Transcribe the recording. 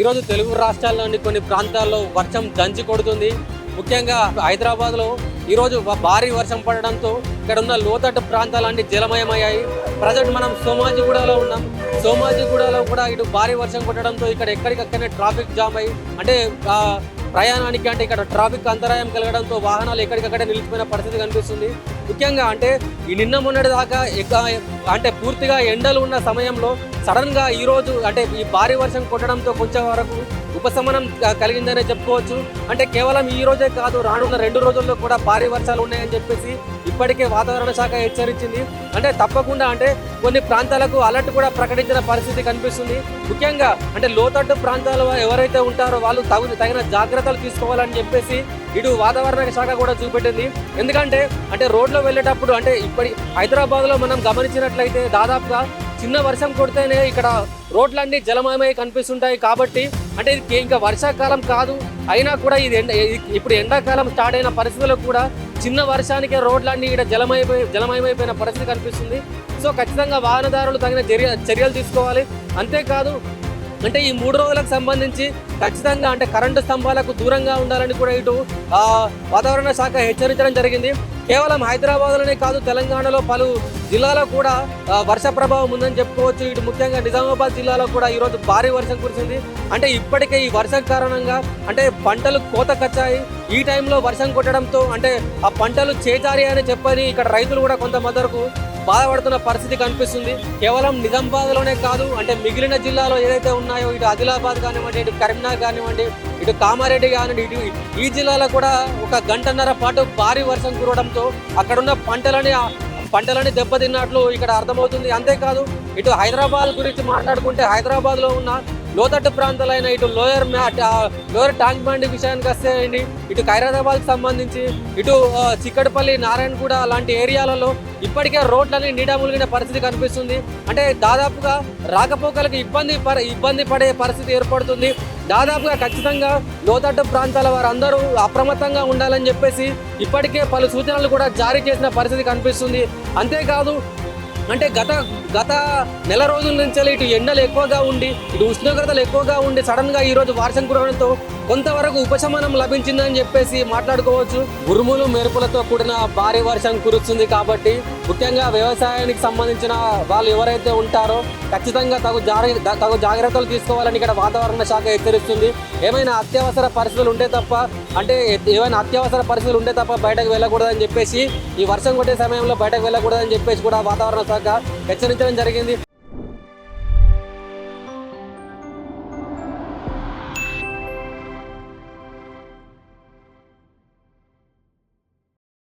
ఈరోజు తెలుగు రాష్ట్రాల్లోని కొన్ని ప్రాంతాల్లో వర్షం దంచి కొడుతుంది. ముఖ్యంగా హైదరాబాద్లో ఈరోజు భారీ వర్షం పడడంతో ఇక్కడ ఉన్న లోతట్టు ప్రాంతాలన్నీ జలమయమయ్యాయి. ప్రజెంట్ మనం సోమాజిగూడలో ఉన్నాం. సోమాజిగూడలో కూడా ఇటు భారీ వర్షం కొట్టడంతో ఇక్కడ ఎక్కడికక్కడనే ట్రాఫిక్ జామ్ అయ్యి అంటే ప్రయాణానికి అంటే ఇక్కడ ట్రాఫిక్ అంతరాయం కలగడంతో వాహనాలు ఎక్కడికక్కడే నిలిచిపోయిన పరిస్థితి కనిపిస్తుంది. ముఖ్యంగా అంటే ఈ నిన్న మొన్నటి దాకా ఎక్క- అంటే పూర్తిగా ఎండలు ఉన్న సమయంలో సడన్గా ఈరోజు ఈ రోజు అంటే ఈ భారీ వర్షం కొట్టడంతో కొంచెం వరకు ఉపశమనం కలిగిందనే చెప్పుకోవచ్చు. అంటే కేవలం ఈ రోజే కాదు రానున్న రెండు రోజుల్లో కూడా భారీ వర్షాలు ఉన్నాయని చెప్పేసి ఇప్పటికే వాతావరణ శాఖ హెచ్చరించింది. అంటే తప్పకుండా అంటే కొన్ని ప్రాంతాలకు అలర్ట్ కూడా ప్రకటించిన పరిస్థితి కనిపిస్తుంది. ముఖ్యంగా అంటే లోతట్టు ప్రాంతాల ఎవరైతే ఉంటారో వాళ్ళు తగు తగిన జాగ్రత్తలు తీసుకోవాలని చెప్పేసి ఇటు వాతావరణ శాఖ కూడా చూపెట్టింది. ఎందుకంటే అంటే రోడ్లో వెళ్ళేటప్పుడు అంటే ఇప్పటి హైదరాబాద్లో మనం గమనించినట్లయితే దాదాపుగా చిన్న వర్షం కొడితేనే ఇక్కడ రోడ్లన్నీ జలమయమై కనిపిస్తుంటాయి కాబట్టి అంటే ఇది ఇంకా వర్షాకాలం కాదు. అయినా కూడా ఇది ఎండ ఇప్పుడు ఎండాకాలం స్టార్ట్ అయిన పరిస్థితుల్లో కూడా చిన్న వర్షానికే రోడ్లన్నీ ఇక్కడ జలమయమై జలమయమైపోయిన పరిస్థితి కనిపిస్తుంది. సో ఖచ్చితంగా వాహనదారులు తగిన చర్య చర్యలు తీసుకోవాలి. అంతేకాదు అంటే ఈ మూడు రోజులకు సంబంధించి ఖచ్చితంగా అంటే కరెంటు స్తంభాలకు దూరంగా ఉండాలని కూడా ఇటు వాతావరణ శాఖ హెచ్చరించడం జరిగింది. కేవలం హైదరాబాద్లోనే కాదు తెలంగాణలో పలు జిల్లాలో కూడా వర్ష ప్రభావం ఉందని చెప్పుకోవచ్చు. ఇటు ముఖ్యంగా నిజామాబాద్ జిల్లాలో కూడా ఈరోజు భారీ వర్షం కురిసింది. అంటే ఇప్పటికే ఈ వర్షం కారణంగా అంటే పంటలు కోత కచ్చాయి. ఈ టైంలో వర్షం కొట్టడంతో అంటే ఆ పంటలు చేజారి అని చెప్పని ఇక్కడ రైతులు కూడా కొంతమంది వరకు బాధపడుతున్న పరిస్థితి కనిపిస్తుంది. కేవలం నిజామాబాద్లోనే కాదు అంటే మిగిలిన జిల్లాలో ఏదైతే ఉన్నాయో ఇటు ఆదిలాబాద్ కానివ్వండి ఇటు కరీంనగర్ కానివ్వండి ఇటు కామారెడ్డి కానివ్వండి ఇటు ఈ జిల్లాలో కూడా ఒక గంటన్నర పాటు భారీ వర్షం కురవడంతో అక్కడున్న పంటలని పంటలని దెబ్బతిన్నట్లు ఇక్కడ అర్థమవుతుంది. అంతేకాదు ఇటు హైదరాబాద్ గురించి మాట్లాడుకుంటే హైదరాబాద్లో ఉన్న లోతట్టు ప్రాంతాలైన ఇటు లోయర్ మ్యాట్ లోయర్ ట్యాంక్ బండి విషయానికి వస్తే ఇటు ఖైరతాబాద్కి సంబంధించి ఇటు చిక్కడపల్లి నారాయణగూడ లాంటి ఏరియాలలో ఇప్పటికే రోడ్లని నీడములిగిన పరిస్థితి కనిపిస్తుంది. అంటే దాదాపుగా రాకపోకలకు ఇబ్బంది ఇబ్బంది పడే పరిస్థితి ఏర్పడుతుంది. దాదాపుగా ఖచ్చితంగా లోతట్టు ప్రాంతాల వారందరూ అప్రమత్తంగా ఉండాలని చెప్పేసి ఇప్పటికే పలు సూచనలు కూడా జారీ చేసిన పరిస్థితి కనిపిస్తుంది. అంతేకాదు అంటే గత గత నెల రోజుల నుంచి ఇటు ఎండలు ఎక్కువగా ఉండి ఇటు ఉష్ణోగ్రతలు ఎక్కువగా ఉండి సడన్గా ఈరోజు వర్షం కురవడంతో కొంతవరకు ఉపశమనం లభించిందని చెప్పేసి మాట్లాడుకోవచ్చు. ఉరుములు మెరుపులతో కూడిన భారీ వర్షం కురుస్తుంది కాబట్టి ముఖ్యంగా వ్యవసాయానికి సంబంధించిన వాళ్ళు ఎవరైతే ఉంటారో ఖచ్చితంగా తగు తగు జాగ్రత్తలు తీసుకోవాలని ఇక్కడ వాతావరణ శాఖ హెచ్చరిస్తుంది. ఏమైనా అత్యవసర పరిస్థితులు ఉంటే తప్ప అంటే ఏమైనా అత్యవసర పరిస్థితులు ఉంటే తప్ప బయటకు వెళ్ళకూడదని చెప్పేసి ఈ వర్షం కొట్టే సమయంలో బయటకు వెళ్ళకూడదని చెప్పేసి కూడా వాతావరణ శాఖ హెచ్చరించడం జరిగింది.